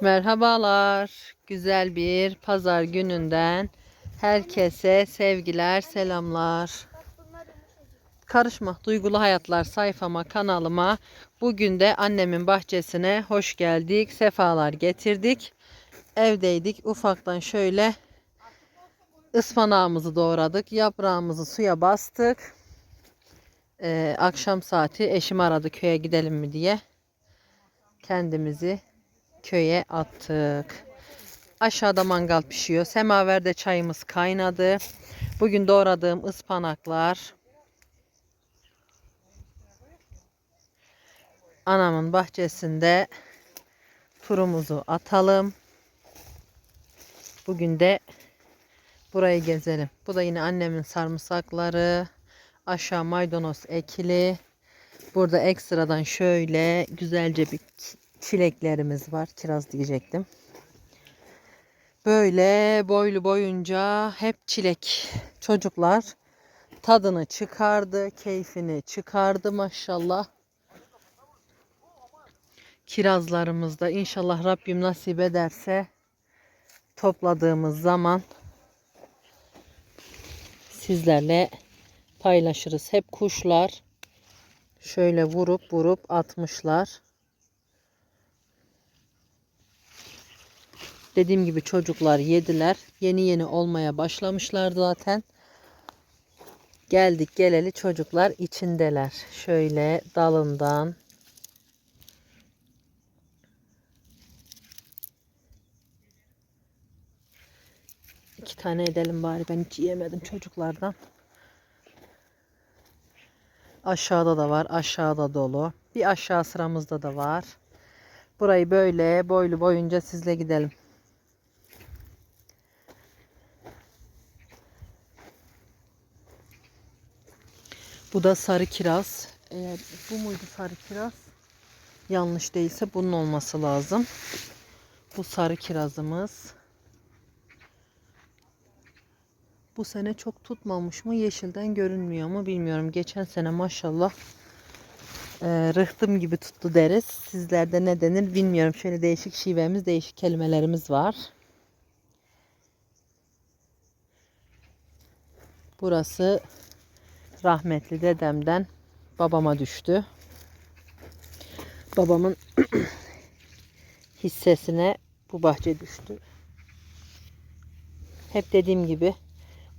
Merhabalar. Güzel bir pazar gününden herkese sevgiler, selamlar. Karışma Duygulu Hayatlar sayfama, kanalıma. Bugün de annemin bahçesine hoş geldik. Sefalar getirdik. Evdeydik. Ufaktan şöyle ıspanağımızı doğradık. Yaprağımızı suya bastık. Ee, akşam saati eşim aradı köye gidelim mi diye. Kendimizi köye attık. Aşağıda mangal pişiyor. Semaverde çayımız kaynadı. Bugün doğradığım ıspanaklar. Anamın bahçesinde turumuzu atalım. Bugün de burayı gezelim. Bu da yine annemin sarımsakları. Aşağı maydanoz ekili. Burada ekstradan şöyle güzelce bir çileklerimiz var. Kiraz diyecektim. Böyle boylu boyunca hep çilek. Çocuklar tadını çıkardı, keyfini çıkardı maşallah. Kirazlarımız da inşallah Rabbim nasip ederse topladığımız zaman sizlerle paylaşırız. Hep kuşlar şöyle vurup vurup atmışlar. Dediğim gibi çocuklar yediler. Yeni yeni olmaya başlamışlar zaten. Geldik geleli çocuklar içindeler. Şöyle dalından iki tane edelim bari. Ben hiç yiyemedim çocuklardan. Aşağıda da var. Aşağıda dolu. Bir aşağı sıramızda da var. Burayı böyle boylu boyunca sizle gidelim. Bu da sarı kiraz. Eğer bu muydu sarı kiraz? Yanlış değilse bunun olması lazım. Bu sarı kirazımız. Bu sene çok tutmamış mı? Yeşilden görünmüyor mu bilmiyorum. Geçen sene maşallah e, rıhtım gibi tuttu deriz. Sizlerde ne denir bilmiyorum. Şöyle değişik şivemiz, değişik kelimelerimiz var. Burası rahmetli dedemden babama düştü. Babamın hissesine bu bahçe düştü. Hep dediğim gibi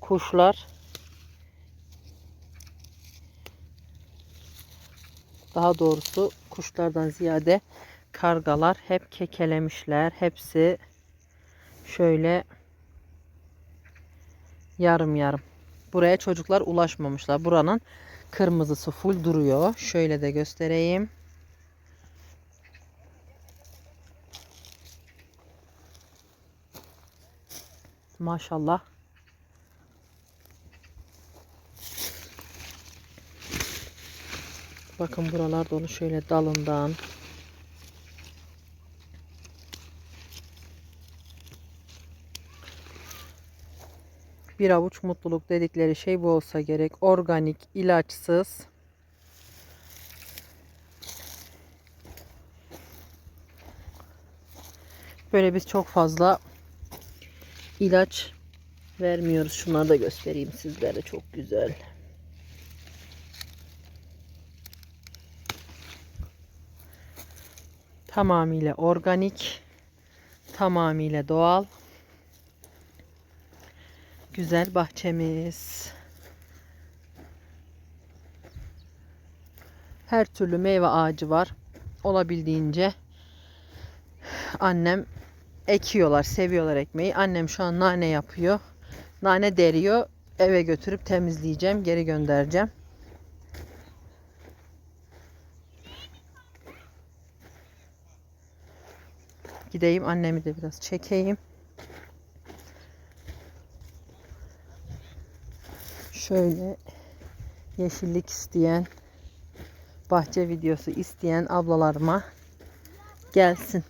kuşlar daha doğrusu kuşlardan ziyade kargalar hep kekelemişler. Hepsi şöyle yarım yarım. Buraya çocuklar ulaşmamışlar. Buranın kırmızısı full duruyor. Şöyle de göstereyim. Maşallah. Bakın buralar dolu şöyle dalından. Bir avuç mutluluk dedikleri şey bu olsa gerek. Organik, ilaçsız. Böyle biz çok fazla ilaç vermiyoruz. Şunları da göstereyim sizlere. Çok güzel. Tamamıyla organik. Tamamıyla doğal. Güzel bahçemiz. Her türlü meyve ağacı var. Olabildiğince annem ekiyorlar, seviyorlar ekmeği. Annem şu an nane yapıyor. Nane deriyor. Eve götürüp temizleyeceğim, geri göndereceğim. Gideyim annemi de biraz çekeyim. şöyle yeşillik isteyen, bahçe videosu isteyen ablalarıma gelsin.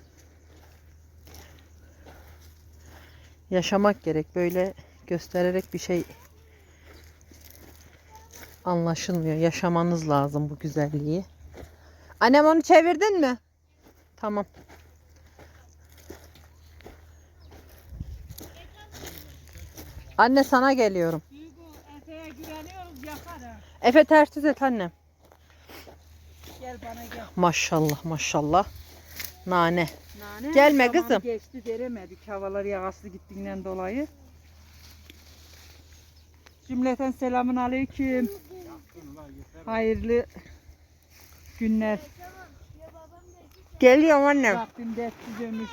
Yaşamak gerek. Böyle göstererek bir şey anlaşılmıyor. Yaşamanız lazım bu güzelliği. Annem onu çevirdin mi? Tamam. Anne sana geliyorum. Efe ters düz et annem. Gel bana gel. Maşallah maşallah. Nane. Nane, Gelme kızım. Geçti deremedik havalar yağışlı gittiğinden dolayı. Cümleten selamun aleyküm. Hayırlı günler. Geliyorum annem. Rabbim dertsiz ömür.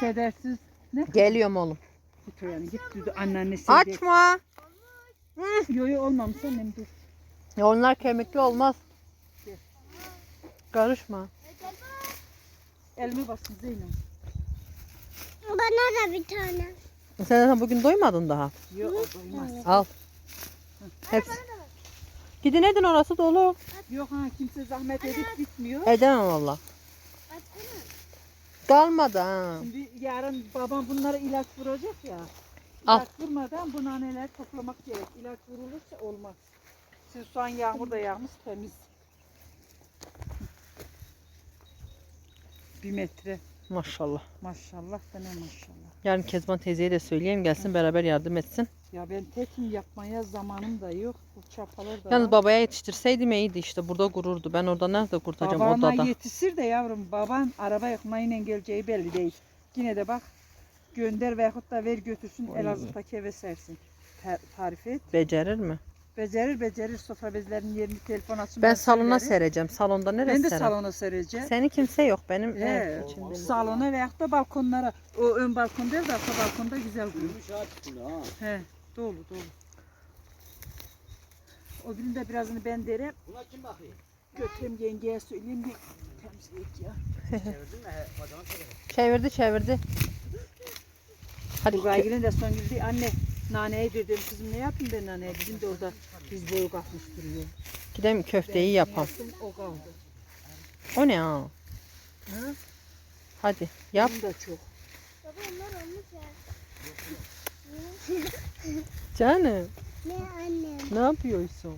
Kedersiz. Ne? Geliyorum oğlum. Git o yani git düdü anneannesi. Açma. Yo yo olmamış annem dur. Ya onlar kemikli olmaz. Karışma. Elime basın Zeynep. Bana da bir tane. Sen zaten bugün doymadın daha. Yo o doymaz. Al. Hepsi. Gidin edin orası dolu. Yok ha kimse zahmet edip gitmiyor. Edemem valla. Kalmadı ha. Şimdi yarın babam bunlara ilaç vuracak ya. Al. İlaç vurmadan bu naneleri toplamak gerek. İlaç vurulursa olmaz. Şimdi şu an yağmur da yağmış temiz. Bir metre. Maşallah. Maşallah da ne maşallah. Yarın Kezban teyzeye de söyleyeyim gelsin beraber yardım etsin. Ya ben tekim yapmaya zamanım da yok. Bu çapalar da Yalnız var. babaya yetiştirseydim iyiydi işte. Burada gururdu. Ben orada nerede kurtacağım Babana odada. yetişir de yavrum baban araba yakmayla geleceği belli değil. Yine de bak gönder veyahut da ver götürsün Elazığ'daki eve sersin. Ta- tarif et. Becerir mi? Becerir becerir sofra bezlerinin yerini telefon açsın. Ben salona sereceğim. Salonda neresi Ben de serem? salona sereceğim. Senin kimse yok benim He, ev içinde. salona veyahut da balkonlara. O ön balkon değil de arka balkonda güzel duruyor. He, dolu dolu. O günün de birazını ben derim. Buna kim bakıyor? Götüreyim yengeye söyleyeyim bir temizleyek ya. Çevirdin mi? He. Çevirdi çevirdi. Hadi Turgay'ın de son gibi anne naneye dedim kızım ne yapayım ben naneye bizim de orada biz boyu kalkmış duruyor. gidelim köfteyi yapam. yaptım, O kaldı. O ne ha? Ha? Hadi yap. Bunun da çok. Baba onlar olmuş ya. Canım Ne annem? ne yapıyorsun?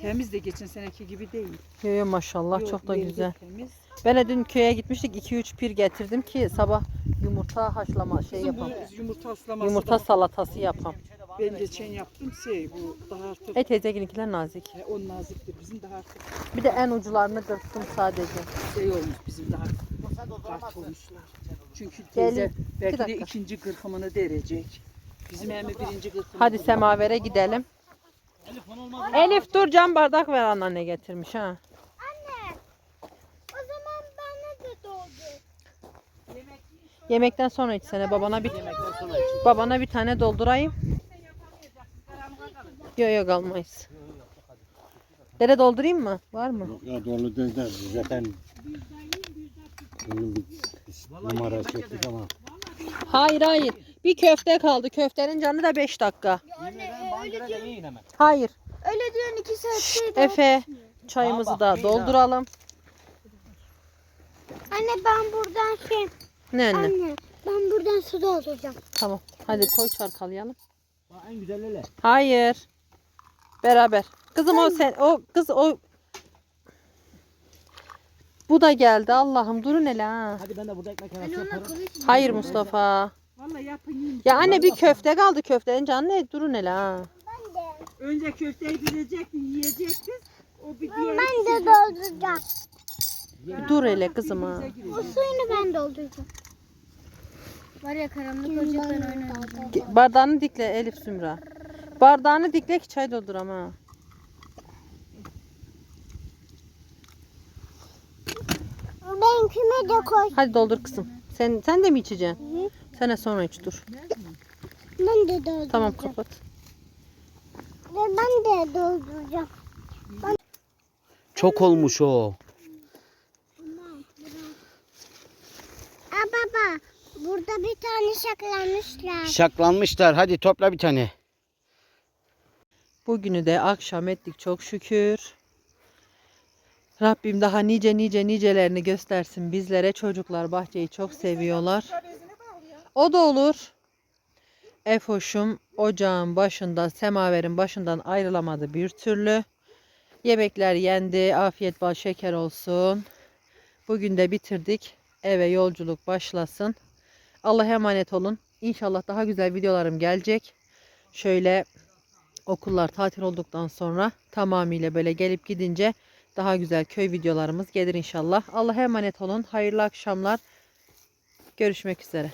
Temiz de geçen seneki gibi değil. Yo yo maşallah Yok, çok da yeri de güzel. Temiz. Ben de dün köye gitmiştik 2-3 pir getirdim ki sabah yumurta haşlama şey Kızım yapam. bu yumurta aslaması Yumurta da salatası yapam. ben geçen yaptım şey bu daha artık E teyzeginkiler nazik. e, o naziktir bizim daha artık Bir de en ucularını kırptım sadece. şey olmuş bizim daha kart olmuşlar. Çünkü teyze Gelin, belki de dakika. ikinci kırkımını derecek. Bizim hem birinci kırkımını Hadi semavere gidelim. Elif dur cam bardak ver anneanne getirmiş ha. Anne. O zaman bana da doldu. Yemekten sonra içsene babana bir babana bir tane doldurayım. Yok yok almayız. Dere doldurayım mı? Var mı? Yok ya dolu değil de zaten bunun bir numara çektik ama Hayır hayır. Bir köfte kaldı. Köftenin canı da 5 dakika. Anne öyle, Göre de yiyin hemen. Hayır. öyle diyorsun iki saat şey. Efe çayımızı da dolduralım. Anne ben buradan şey. Ne anne? Anne ben buradan su dolduracağım. Tamam. Hadi koy çalkalayalım. Ha, En güzel öyle. Hayır. Beraber. Kızım o sen o kız o bu da geldi Allah'ım durun hele ha. Hadi ben de burada ekmek arası yaparım. Hayır Mustafa. Vallahi yapın yiyin. Ya anne bir köfte kaldı köftenin canı ne durun hele ha. Önce köfteyi bilecektin, yiyecektiniz. O bir diğer Ben de dolduracağım. Dur hele kızım ha. O suyunu ben dolduracağım. Var ya karanlık olacak ben. Ge- Bardağını dikle Elif Sümra. Bardağını dikle ki çay doldur ama. Benimkine de koy. Hadi doldur kızım. Sen sen de mi içeceksin? Sen de sonra iç dur. Ben de dolduracağım. Tamam kapat. Ve ben de dolduracağım. Çok olmuş o. Aa baba burada bir tane saklanmışlar. Şaklanmışlar. Hadi topla bir tane. Bugünü de akşam ettik çok şükür. Rabbim daha nice nice nicelerini göstersin bizlere. Çocuklar bahçeyi çok seviyorlar. O da olur. Efoşum ocağın başında, semaverin başından ayrılamadı bir türlü. Yemekler yendi. Afiyet bal şeker olsun. Bugün de bitirdik. Eve yolculuk başlasın. Allah'a emanet olun. İnşallah daha güzel videolarım gelecek. Şöyle okullar tatil olduktan sonra tamamıyla böyle gelip gidince daha güzel köy videolarımız gelir inşallah. Allah'a emanet olun. Hayırlı akşamlar. Görüşmek üzere.